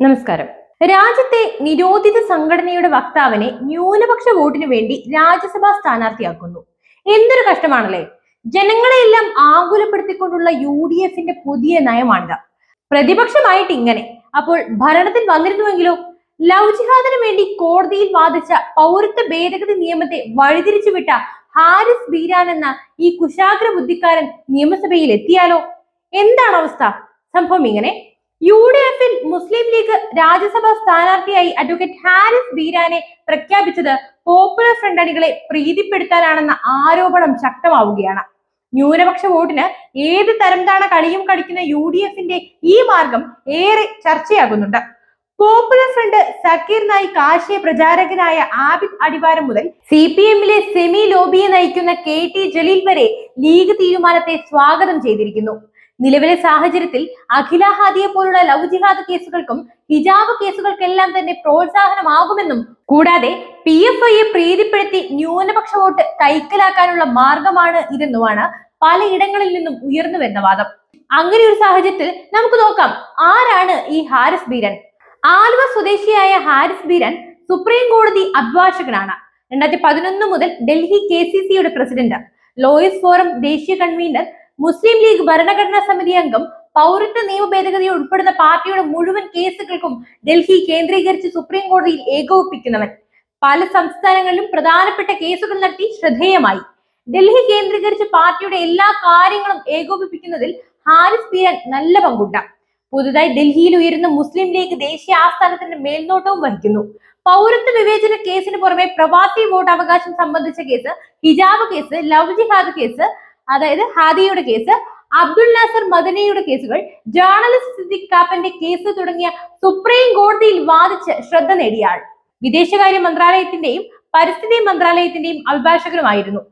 നമസ്കാരം. രാജ്യത്തെ നിരോധിത സംഘടനയുടെ വക്താവിനെ ന്യൂനപക്ഷ വോട്ടിന് വേണ്ടി രാജ്യസഭാ സ്ഥാനാർത്ഥിയാക്കുന്നു. എന്തൊരു കഷ്ടമാണല്ലേ? ജനങ്ങളെയെല്ലാം ആകുലപ്പെടുത്തിക്കൊണ്ടുള്ള യു ഡി എഫിന്റെ പുതിയ നയമാണിത്. പ്രതിപക്ഷമായിട്ട് ഇങ്ങനെ. അപ്പോൾ ഭരണത്തിൽ വന്നിരുന്നുവെങ്കിലോ? ലൗജിഹാദിന് ജിഹാദിന് വേണ്ടി കോടതിയിൽ വാദിച്ച പൗരത്വ ഭേദഗതി നിയമത്തെ വഴിതിരിച്ചു വിട്ട ഹാരിസ് ബീരാൻ എന്ന ഈ കുശാഗ്ര ബുദ്ധിക്കാരൻ നിയമസഭയിൽ എത്തിയാലോ? എന്താണ് അവസ്ഥ? സംഭവം ഇങ്ങനെ. യു ഡി എഫിൽ രാജ്യസഭാ സ്ഥാനാർത്ഥിയായി അഡ്വക്കേറ്റ് ഹാരിസ് ബീരാനെ പ്രഖ്യാപിച്ചത് പോപ്പുലർ ഫ്രണ്ട് അണികളെ പ്രീതിപ്പെടുത്താനാണെന്ന ആരോപണം ശക്തമാവുകയാണ്. ന്യൂനപക്ഷ വോട്ടിന് ഏത് തരംതാണ കളിയും കളിക്കുന്ന യു ഡി എഫിന്റെ ഈ മാർഗം ഏറെ ചർച്ചയാകുന്നുണ്ട്. പോപ്പുലർ ഫ്രണ്ട് സക്കീർ നായിക് ആശയ പ്രചാരകനായ ആബിദ് അടിവാരം മുതൽ സി പി എമ്മിലെ സെമി ലോബിയെ നയിക്കുന്ന കെ ടി ജലീൽ വരെ ലീഗ് തീരുമാനത്തെ സ്വാഗതം ചെയ്തിരിക്കുന്നു. നിലവിലെ സാഹചര്യത്തിൽ അഖില ഹാദിയെ പോലുള്ള ലവ് ജിഹാദ് കേസുകൾക്കും ഹിജാബ് കേസുകൾക്കെല്ലാം തന്നെ പ്രോത്സാഹനമാകുമെന്നും കൂടാതെ പി എഫ് ഐയെ പ്രീതിപ്പെടുത്തി ന്യൂനപക്ഷ വോട്ട് കൈക്കലാക്കാനുള്ള മാർഗമാണ് ഇതെന്നുമാണ് പലയിടങ്ങളിൽ നിന്നും ഉയർന്നു വരുന്ന വാദം. അങ്ങനെ ഒരു സാഹചര്യത്തിൽ നമുക്ക് നോക്കാം ആരാണ് ഈ ഹാരിസ് ബീരൻ? ആലുവ സ്വദേശിയായ ഹാരിസ് ബീരൻ സുപ്രീം കോടതി അഭിഭാഷകനാണ്. രണ്ടായിരത്തി പതിനൊന്ന് മുതൽ ഡൽഹി കെ സി സിയുടെ പ്രസിഡന്റ്. ലോയേഴ്സ് ഫോറം ദേശീയ കൺവീനർ മുസ്ലിം ലീഗ് ഭരണഘടനാ സമിതി അംഗം പൗരത്വ നിയമ ഭേദഗതി ഉൾപ്പെടുന്ന പാർട്ടിയുടെ മുഴുവൻ കേസുകൾക്കും ഡൽഹി കേന്ദ്രീകരിച്ച് സുപ്രീം കോടതിയിൽ ഏകോപിപ്പിക്കുന്നവൻ. പല സംസ്ഥാനങ്ങളിലും പ്രധാനപ്പെട്ട കേസുകൾ നടത്തി ശ്രദ്ധേയമായി. ഡൽഹി കേന്ദ്രീകരിച്ച് പാർട്ടിയുടെ എല്ലാ കാര്യങ്ങളും ഏകോപിപ്പിക്കുന്നതിൽ ഹാരിസ് ബീരാൻ നല്ല പങ്കുണ്ട്. പുതുതായി ഡൽഹിയിൽ ഉയരുന്ന മുസ്ലിം ലീഗ് ദേശീയ ആസ്ഥാനത്തിന്റെ മേൽനോട്ടവും വഹിക്കുന്നു. പൗരത്വ വിവേചന കേസിന് പുറമെ പ്രവാസി വോട്ട് അവകാശം സംബന്ധിച്ച കേസ് ഹിജാബ് കേസ് ലവ് ജിഹാദ് കേസ് അതായത് ഹാദിയയുടെ കേസ് അബ്ദുൽ നാസർ മദനയുടെ കേസുകൾ ജേർണലിസ്റ്റ് സിദ്ദിഖ് കേസ് തുടങ്ങിയ സുപ്രീം കോടതിയിൽ വാദിച്ച് ശ്രദ്ധ നേടിയ വിദേശകാര്യ മന്ത്രാലയത്തിന്റെയും പരിസ്ഥിതി മന്ത്രാലയത്തിന്റെയും അഭിഭാഷകനുമായിരുന്നു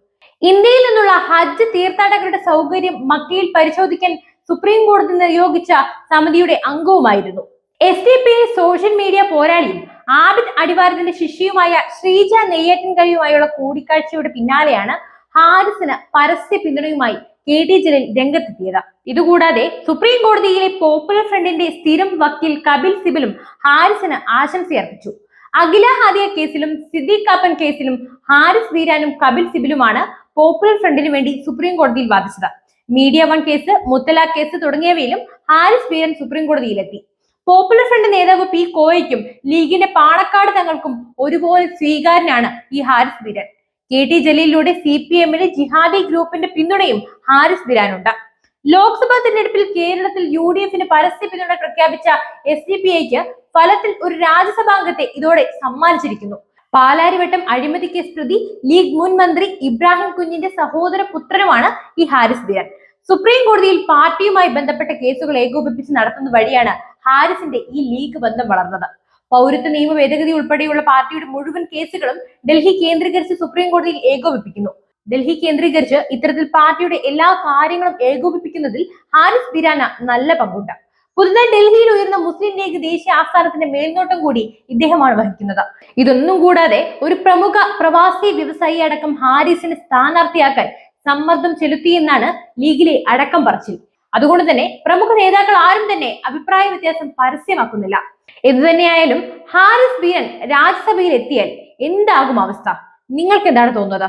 ഇന്ത്യയിൽ നിന്നുള്ള ഹജ്ജ് തീർത്ഥാടകരുടെ സൗകര്യം മക്കയിൽ പരിശോധിക്കാൻ സുപ്രീം കോടതി നിയോഗിച്ച സമിതിയുടെ അംഗവുമായിരുന്നു. S D P social media പോരാളിയും Abid അടിവാരത്തിന്റെ ശിഷ്യയുമായ ശ്രീജ നെയ്യാറ്റിൻകരയുമായുള്ള കൂടിക്കാഴ്ചയുടെ പിന്നാലെയാണ് ഹാരിസിന് പരസ്യ പിന്തുണയുമായി കെ ടി ജലീൽ രംഗത്തെത്തിയത്. ഇതുകൂടാതെ സുപ്രീം കോടതിയിലെ പോപ്പുലർ ഫ്രണ്ടിന്റെ സ്ഥിരം വക്കീൽ കപിൽ സിബലും ഹാരിസിന് ആശംസയർപ്പിച്ചു. അഖില ഹാദിയ കേസിലും സിദ്ദീഖ് കാപ്പൻ കേസിലും ഹാരിസ് വീരാനും കപിൽ സിബിലുമാണ് പോപ്പുലർ ഫ്രണ്ടിന് വേണ്ടി സുപ്രീം കോടതിയിൽ വാദിച്ചത്. മീഡിയ വൺ കേസ് മുത്തലാഖ് കേസ് തുടങ്ങിയവയിലും ഹാരിസ് വീരൻ സുപ്രീം കോടതിയിലെത്തി. പോപ്പുലർ ഫ്രണ്ട് നേതാവ് പി കോയയ്ക്കും ലീഗിന്റെ പാണക്കാട് തങ്ങൾക്കും ഒരുപോലെ സ്വീകാരനാണ് ഈ ഹാരിസ് ബീരൻ കെ ടി ജലീലിലൂടെ സി പി എമ്മിന് ജിഹാദി ഗ്രൂപ്പിന്റെ പിന്തുണയും ഹാരിസ് ബിരാനുണ്ട് ലോക്സഭാ തിരഞ്ഞെടുപ്പിൽ കേരളത്തിൽ യു ഡി എഫിന് പരസ്യ പിന്തുണ പ്രഖ്യാപിച്ച എസ് ഡി പി ഐക്ക് ഫലത്തിൽ ഒരു രാജ്യസഭാംഗത്തെ ഇതോടെ സമ്മാനിച്ചിരിക്കുന്നു. പാലാരിവട്ടം അഴിമതി കേസ് പ്രതി ലീഗ് മുൻ മന്ത്രി ഇബ്രാഹിം കുഞ്ഞിന്റെ സഹോദര പുത്രനുമാണ് ഈ ഹാരിസ് ബിരാൻ സുപ്രീം കോടതിയിൽ പാർട്ടിയുമായി ബന്ധപ്പെട്ട കേസുകൾ ഏകോപിപ്പിച്ച് നടത്തുന്ന വഴിയാണ് ഹാരിസിന്റെ ഈ ലീഗ് ബന്ധം വളർന്നത്. പൗരത്വ നിയമ ഭേദഗതി ഉൾപ്പെടെയുള്ള പാർട്ടിയുടെ മുഴുവൻ കേസുകളും ഡൽഹി കേന്ദ്രീകരിച്ച് സുപ്രീം കോടതിയിൽ ഏകോപിപ്പിക്കുന്നു. ഡൽഹി കേന്ദ്രീകരിച്ച് ഇത്തരത്തിൽ പാർട്ടിയുടെ എല്ലാ കാര്യങ്ങളും ഏകോപിപ്പിക്കുന്നതിൽ ഹാരിസ് ബിരാന നല്ല പങ്കുണ്ട്. പുതുതായി ഡൽഹിയിൽ ഉയർന്ന മുസ്ലിം ലീഗ് ദേശീയ ആസ്ഥാനത്തിന്റെ മേൽനോട്ടം കൂടി ഇദ്ദേഹമാണ് വഹിക്കുന്നത്. ഇതൊന്നും കൂടാതെ ഒരു പ്രമുഖ പ്രവാസി വ്യവസായി അടക്കം ഹാരിസിനെ സ്ഥാനാർത്ഥിയാക്കാൻ സമ്മർദ്ദം ചെലുത്തിയെന്നാണ് ലീഗിലെ അടക്കം പറച്ചിൽ. അതുകൊണ്ട് തന്നെ പ്രമുഖ നേതാക്കൾ ആരും തന്നെ അഭിപ്രായ വ്യത്യാസം പരസ്യമാക്കുന്നില്ല. എന്തു തന്നെയായാലും ഹാരിസ് ബീരൻ രാജ്യസഭയിൽ എത്തിയാൽ എന്താകും അവസ്ഥ? നിങ്ങൾക്ക് എന്താണ് തോന്നുന്നത്?